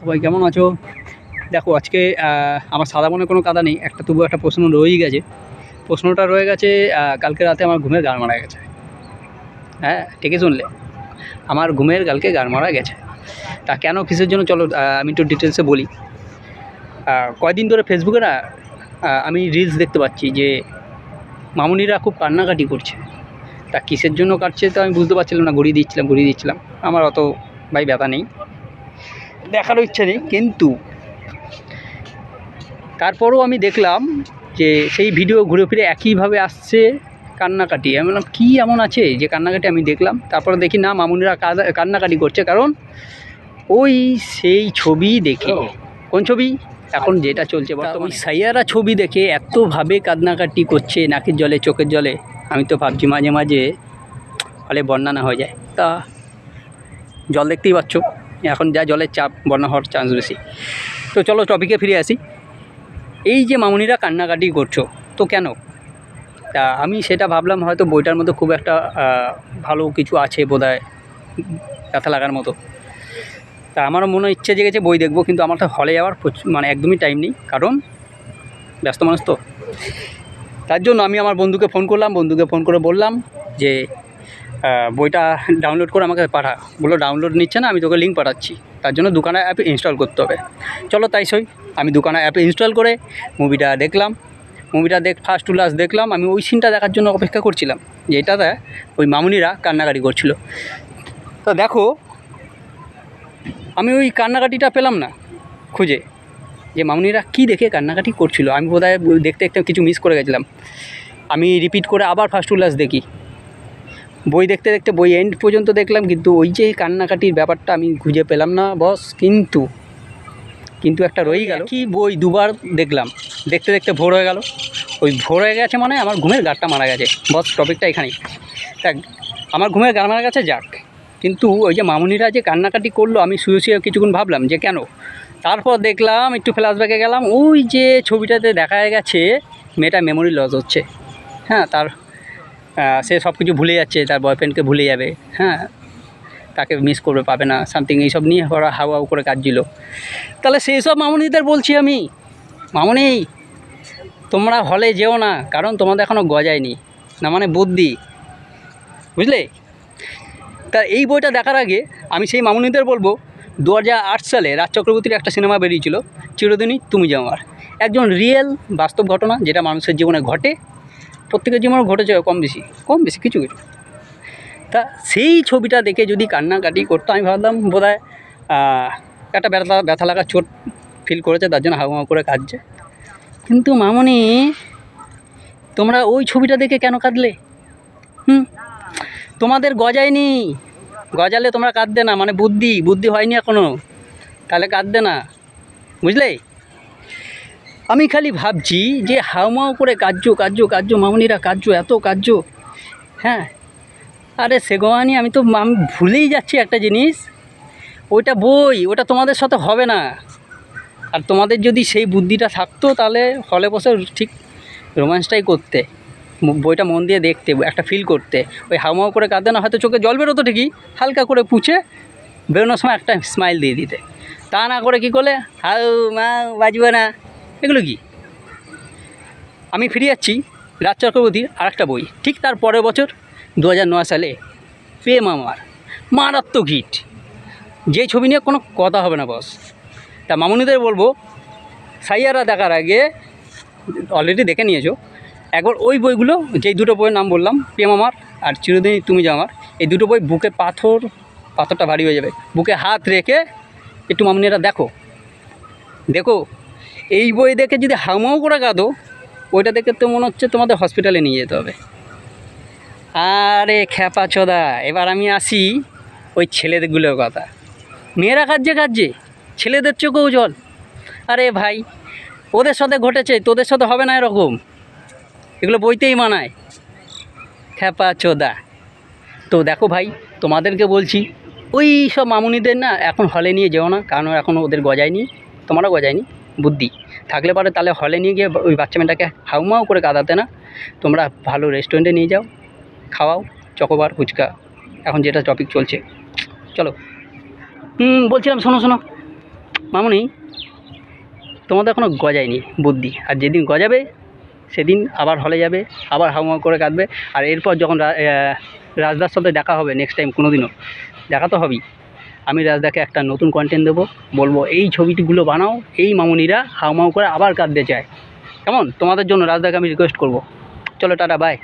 সবাই কেমন আছো? দেখো, আজকে আমার সাদা মনে কোনো কাদা নেই, একটা তবু একটা প্রশ্ন রয়েই গেছে। প্রশ্নটা রয়ে গেছে কালকে রাতে আমার ঘুমের গান মারা গেছে। হ্যাঁ ঠিকই শুনলে। আমার ঘুমের কালকে গান মারা গেছে। তা কেন কিসের জন্য? চলো আমি একটু ডিটেলসে বলি। কয়দিন ধরে ফেসবুকে না আমি রিলস দেখতে পাচ্ছি যে, মামুনিরা খুব কান্নাকাটি করছে। তা কিসের জন্য কাটছে তো আমি বুঝতে পারছিলাম না ঘুরিয়ে দিচ্ছিলাম ঘুরিয়ে দিচ্ছিলাম। আমার অত ভাই ব্যথা নেই। দেখারও ইচ্ছে নেই কিন্তু তারপরেও আমি দেখলাম যে সেই ভিডিও ঘুরে ফিরে একইভাবে আসছে কান্নাকাটি। আমি বললাম কী এমন আছে? যে কান্নাকাটি আমি দেখলাম তারপরে দেখি না মামুনিরা কান্নাকাটি করছে। কারণ ওই সেই ছবি দেখে। কোন ছবি? এখন যেটা চলছে বর্তমানে। সাইয়ারা ছবি দেখে এতভাবে কান্নাকাটি করছে নাকের জলে চোখের জলে। আমি তো ভাবছি মাঝে মাঝে ফলে বন্যা না হয়ে যায়। তা জল দেখতেই পাচ্ছ। এখন যা জলের চাপ, বন্যা হওয়ার চান্স বেশি। তো চলো টপিকে ফিরে আসি। এই যে মামুনিরা কান্নাকাটি করছ, তো কেন? তা আমি সেটা ভাবলাম হয়তো বইটার মধ্যে খুব একটা ভালো কিছু আছে বোধহয়, ব্যথা লাগার মতো। তা আমারও মনে ইচ্ছে জেগেছে বই দেখব, কিন্তু আমার তো হলে যাওয়ার মানে একদমই টাইম নেই। কারণ, ব্যস্ত মানুষ তো। তার জন্য আমি আমার বন্ধুকে ফোন করলাম, বন্ধুকে ফোন করে বললাম যে বইটা ডাউনলোড করে আমাকে পাঠা। বলল ডাউনলোড নিচ্ছে না, আমি তোকে লিঙ্ক পাঠাচ্ছি। তার জন্য দোকানে অ্যাপ ইনস্টল করতে হবে। চলো তাই সই, আমি দোকানে অ্যাপে ইনস্টল করে মুভিটা দেখলাম। মুভিটা দেখ ফার্স্ট টু লাস্ট দেখলাম। আমি ওই সিনটা দেখার জন্য অপেক্ষা করছিলাম যে এটাতে ওই মামুনিরা কান্নাকাটি করছিল। তো দেখো, আমি ওই কান্নাকাটিটা পেলাম না খুঁজে, যে মামুনিরা কী দেখে কান্নাকাটি করছিল। আমি বোধহয় দেখতে দেখতে কিছু মিস করে গেছিলাম। আমি রিপিট করে আবার ফার্স্ট টু লাস্ট দেখি। বই দেখতে দেখতে বই এন্ড পর্যন্ত দেখলাম, কিন্তু ওই যে কান্নাকাটির ব্যাপারটা আমি খুঁজে পেলাম না বস কিন্তু কিন্তু একটা রয়েই গেল। কি বই দুবার দেখলাম। দেখতে দেখতে ভোর হয়ে গেল। ওই ভোর হয়ে গেছে মানে আমার ঘুমের গাড়টা মারা গেছে। বস টপিকটা এখানেই। তা, আমার ঘুমের গাড় মারা গেছে যাক। কিন্তু ওই যে মামুনিরা যে কান্নাকাটি করল, আমি শুয়ে শুয়ে কিছুক্ষণ ভাবলাম যে কেন? তারপর দেখলাম, একটু ফ্ল্যাশব্যাকে গেলাম, ওই যে ছবিটাতে দেখা গেছে মেয়েটা মেমোরি লস হচ্ছে। হ্যাঁ তার সে সব কিছু ভুলে যাচ্ছে, তার বয়ফ্রেন্ডকে ভুলে যাবে হ্যাঁ? তাকে মিস করবে, পাবে না সামথিং এইসব নিয়ে ওরা হাউ করে কাঁদছিল। তাহলে সেই সব মামুনিদের বলছি আমি। মামুনি, তোমরা হলে যেও না, কারণ তোমাদের এখনও গজায়নি, না মানে বুদ্ধি। বুঝলে? তা এই বইটা দেখার আগে আমি সেই মামুনিদের বলব দু সালে রাজ চক্রবর্তীর একটা সিনেমা বেরিয়েছিল, চিরদিনই তুমি যে আমার। একজন রিয়েল বাস্তব ঘটনা, যেটা মানুষের জীবনে ঘটে প্রত্যেকের জীবনে ঘটেছে কম বেশি কম বেশি, কিছু কিছু। তা সেই ছবিটা দেখে যদি কান্নাকাটি করতো, আমি ভাবলাম বোধ হয় একটা ব্যথা ব্যথা লাগা চোট ফিল করেছে, তার জন্য হাওয়া করে কাঁদছে। কিন্তু মামনি, তোমরা ওই ছবিটা দেখে কেন কাঁদলে? হুম? তোমাদের গজায়নি। গজালে তোমরা কাঁদবে না মানে বুদ্ধি বুদ্ধি হয়নি এখনও তাহলে কাঁদবে না। বুঝলে? আমি খালি ভাবছি যে হাউমাউ করে কার্য কার্য কার্য মামনিরা কার্য এত কার্য হ্যাঁ? আরে সেগোয়ানি, আমি তো আমি ভুলেই যাচ্ছি একটা জিনিস। ওইটা বই, ওটা তোমাদের সাথে হবে না। আর তোমাদের যদি সেই বুদ্ধিটা থাকতো তাহলে হলে বসে ঠিক রোম্যান্সটাই করতে। বইটা মন দিয়ে দেখতে, একটা ফিল করতে। ওই হাউমাউ করে কাঁদে না, হয়তো চোখে জল বেরোতো ঠিকই। হালকা করে পুছে বেরোনোর সময় একটা স্মাইল দিয়ে দিতে। তা না করে কি করলে? হাউ মা বাজবে না। এগুলো কি? আমি ফিরে যাচ্ছি রাজ চক্রবর্তীর আর একটা বই। ঠিক তার পরের বছর দু হাজার নয় সালে প্রেম আমার, মারাত্মক হিট। যে ছবি নিয়ে কোনো কথা হবে না, বস। তা মামুনিদের বলব, সাইয়ারা দেখার আগে অলরেডি দেখে নিয়েছো। একবার ওই বইগুলো, যেই দুটো বইয়ের নাম বললাম, প্রেম আমার আর চিরদিনই তুমি যে আমার, এই দুটো বই বুকে পাথর, পাথরটা ভারী হয়ে যাবে। বুকে হাত রেখে একটু মামুনিরা দেখো। দেখো এই বই দেখে যদি হাউমাউ করে কাঁদো, ওইটা দেখে তো মনে হচ্ছে তোমাদের হসপিটালে নিয়ে যেতে হবে। আরে খ্যাপা চোদা, এবার আমি আসি ওই ছেলেদেরগুলোর কথা। মেয়েরা কাজে কাজে ছেলেদের চোখেও জল। আরে ভাই, ওদের সাথে ঘটেছে, তোদের সাথে হবে না এরকম। এগুলো বইতেই মানায়। খ্যাপা চোদা। তো দেখো ভাই, তোমাদেরকে বলছি, ওই সব মামুনিদের না এখন হলে নিয়ে যেও না, কারণ এখন ওদের গজায়নি, তোমারও গজায়নি। বুদ্ধি। থাকলে পারে, তাহলে হলে নিয়ে গিয়ে ওই বাচ্চা মেয়েটাকে হাউমাউ করে কাঁদাতে না। তোমরা ভালো রেস্টুরেন্টে নিয়ে যাও, খাওয়াও, চকোবার, ফুচকা। এখন যেটা টপিক চলছে। চলো। বলছিলাম, শোনো শোনো। মামুনি, তোমাদের এখনও গজায়নি বুদ্ধি। আর যেদিন গজাবে, সেদিন আবার হলে যাবে, আবার হাউমাউ করে কাঁদবে। আর এরপর যখন রাজদার সাথে দেখা হবে নেক্সট টাইম কোনো দিনও দেখা তো হবেই। আমি রাজদাকে একটা নতুন কন্টেন্ট দেবো। বলব, এই ছবিটিগুলো বানাও, এই মামুনিরা হাউমাউ করে আবার কাঁদতে চায়। কেমন? তোমাদের জন্য রাজদাকে আমি রিকোয়েস্ট করব। চলো, টাটা বাই